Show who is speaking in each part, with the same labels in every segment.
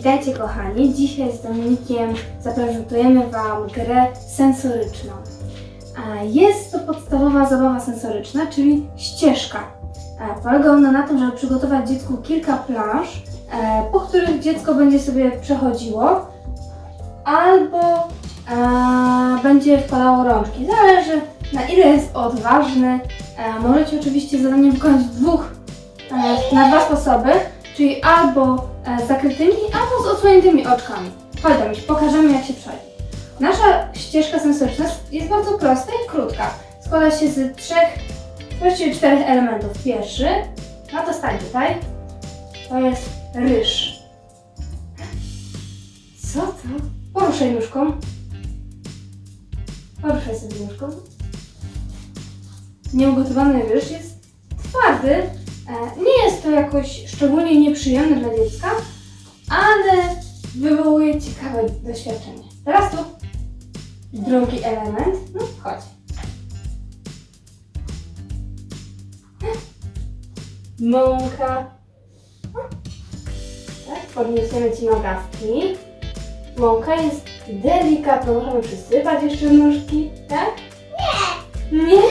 Speaker 1: Witajcie kochani, dzisiaj z Dominikiem zaprezentujemy Wam grę sensoryczną. A Jest to podstawowa zabawa sensoryczna, czyli ścieżka. E, Polega ona na tym, żeby przygotować dziecku kilka planż, e, po których dziecko będzie sobie przechodziło albo e, będzie wkładało rączki. Zależy na ile jest odważny. E, Możecie oczywiście zadanie wykonać dwóch, e, na dwa sposoby, czyli albo e, zakrytymi, albo z odsłoniętymi oczkami. Chodź pokażemy jak się przechodzi. Nasza ścieżka sensoryczna jest bardzo prosta i krótka. Składa się z trzech, właściwie czterech elementów. Pierwszy, no to stań tutaj, to jest ryż. Co to? Poruszaj nóżką. Poruszaj sobie nóżką. Nieugotowany ryż jest twardy. E, Nie jest to jakoś szczególnie nieprzyjemne dla dziecka, ale wywołuje ciekawe doświadczenie. Teraz tu drugi element. No, chodź. Mąka. Tak, podniesiemy Ci nogawki. Mąka jest delikatna, możemy przysypać jeszcze nóżki, tak? Nie! Nie?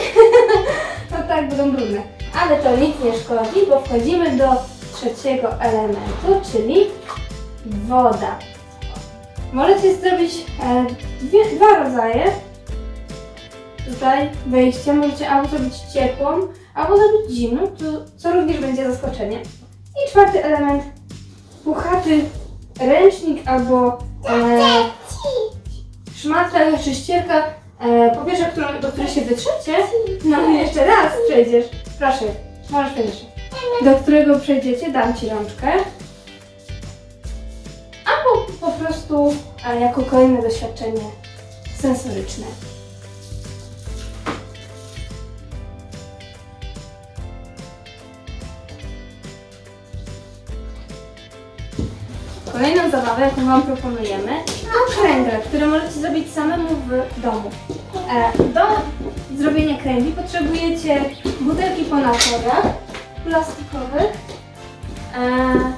Speaker 1: no tak, będą brudne. Ale to nic nie szkodzi, bo wchodzimy do trzeciego elementu, czyli woda. Możecie zrobić e, dwie, dwa rodzaje. Tutaj wejścia możecie albo zrobić ciepłą, albo zrobić zimną, co również będzie zaskoczenie. I czwarty element, puchaty ręcznik albo e, szmata czy ścierka. E, po pierwsze, którą, do której się wytrzecie, no i jeszcze raz przejdziesz. Proszę, możesz przejść. Do którego przejdziecie, dam Ci rączkę. Albo po prostu e, jako kolejne doświadczenie sensoryczne. Kolejną zabawę, jaką Wam proponujemy, to kręgle, które możecie zrobić samemu w domu. E, do zrobienia kręgli potrzebujecie butelki po naporach plastikowych, e,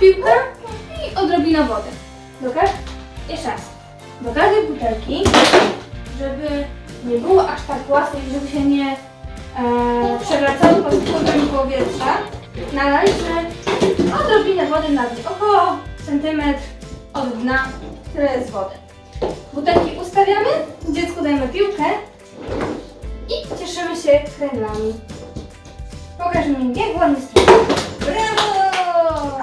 Speaker 1: piłkę i odrobinę wody. Dobra? Jeszcze raz. Do każdej butelki, żeby nie było aż tak łatwo i żeby się nie e, przewracało pod wpływem powietrza, należy odrobinę wody na dnie, około centymetr od dna, tyle jest wody. Butelki ustawiamy, dziecku dajemy piłkę się kręglami. Pokaż mi, jak ładnie. Brawo!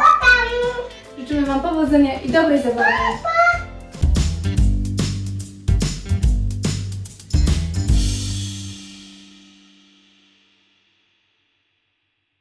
Speaker 1: Życzymy Wam powodzenia i dobrej zabawy.